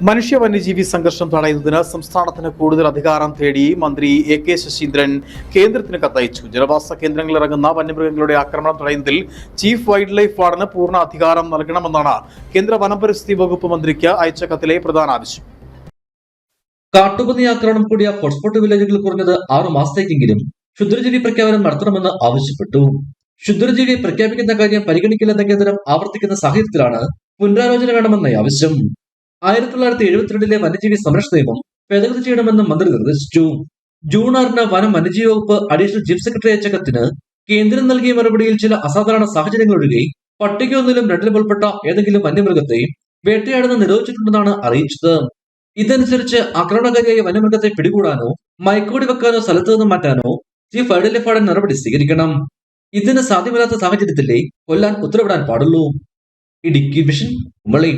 മനുഷ്യ വന്യജീവി സംഘർഷം തടയുന്നതിന് സംസ്ഥാനത്തിന് കൂടുതൽ അധികാരം തേടി മന്ത്രി എ കെ ശശീന്ദ്രൻ കേന്ദ്രത്തിന് കത്തയച്ചു. ജനവാസ കേന്ദ്രങ്ങളിൽ ഇറങ്ങുന്ന വന്യമൃഗങ്ങളുടെ ആക്രമണം തടയുന്നതിൽ ചീഫ് വൈൽഡ് ലൈഫ് വാർഡിന് പൂർണ അധികാരം നൽകണമെന്നാണ് കേന്ദ്ര വനപരിസ്ഥിതി വകുപ്പ് മന്ത്രിക്ക് അയച്ച കത്തിലെ പ്രധാന ആവശ്യം. കാട്ടുപന്നി ആക്രമണം കൂടിയ ഹോട്ട്സ്പോട്ട് വില്ലേജുകൾ കുറഞ്ഞത് ആറു മാസത്തേക്കെങ്കിലും ക്ഷുദ്രജീവി പ്രഖ്യാപനം നടത്തണമെന്ന് ആവശ്യപ്പെട്ടു. ക്ഷുദ്രജീവിയെ പ്രഖ്യാപിക്കുന്ന കാര്യം പരിഗണിക്കില്ലെന്ന കേന്ദ്രം ആവർത്തിക്കുന്ന സാഹചര്യത്തിലാണ് പുനരാലോചന വേണമെന്ന ആവശ്യം. ആയിരത്തി തൊള്ളായിരത്തി എഴുപത്തിരണ്ടിലെ വന്യജീവി സംരക്ഷണ നിയമം ഭേദഗതി ചെയ്യണമെന്ന് മന്ത്രി നിർദ്ദേശിച്ചു. ജൂൺ ആറിന് വനം വന്യജീവി വകുപ്പ് അഡീഷണൽ ചീഫ് സെക്രട്ടറി അയച്ച കേന്ദ്രം നൽകിയ മറുപടിയിൽ ചില അസാധാരണ സാഹചര്യങ്ങൾ ഒഴികെ പട്ടിക ഒന്നിലും രണ്ടിലും ഉൾപ്പെട്ട ഏതെങ്കിലും വന്യമൃഗത്തെ വേട്ടയാടുന്ന നിരോധിച്ചിട്ടുണ്ടെന്നാണ് അറിയിച്ചത്. ഇതനുസരിച്ച് ആക്രമണകാരിയായ വന്യമൃഗത്തെ പിടികൂടാനോ മയക്കോടി വെക്കാനോ സ്ഥലത്തു നിന്ന് മാറ്റാനോ ചീഫ് വൈൽഡ് നടപടി സ്വീകരിക്കണം. ഇതിന് സാധ്യമല്ലാത്ത സാഹചര്യത്തിലേ കൊല്ലാൻ ഉത്തരവിടാൻ പാടുള്ളൂ. ഇടുക്കി വിഷൻ ഉമ്മളി.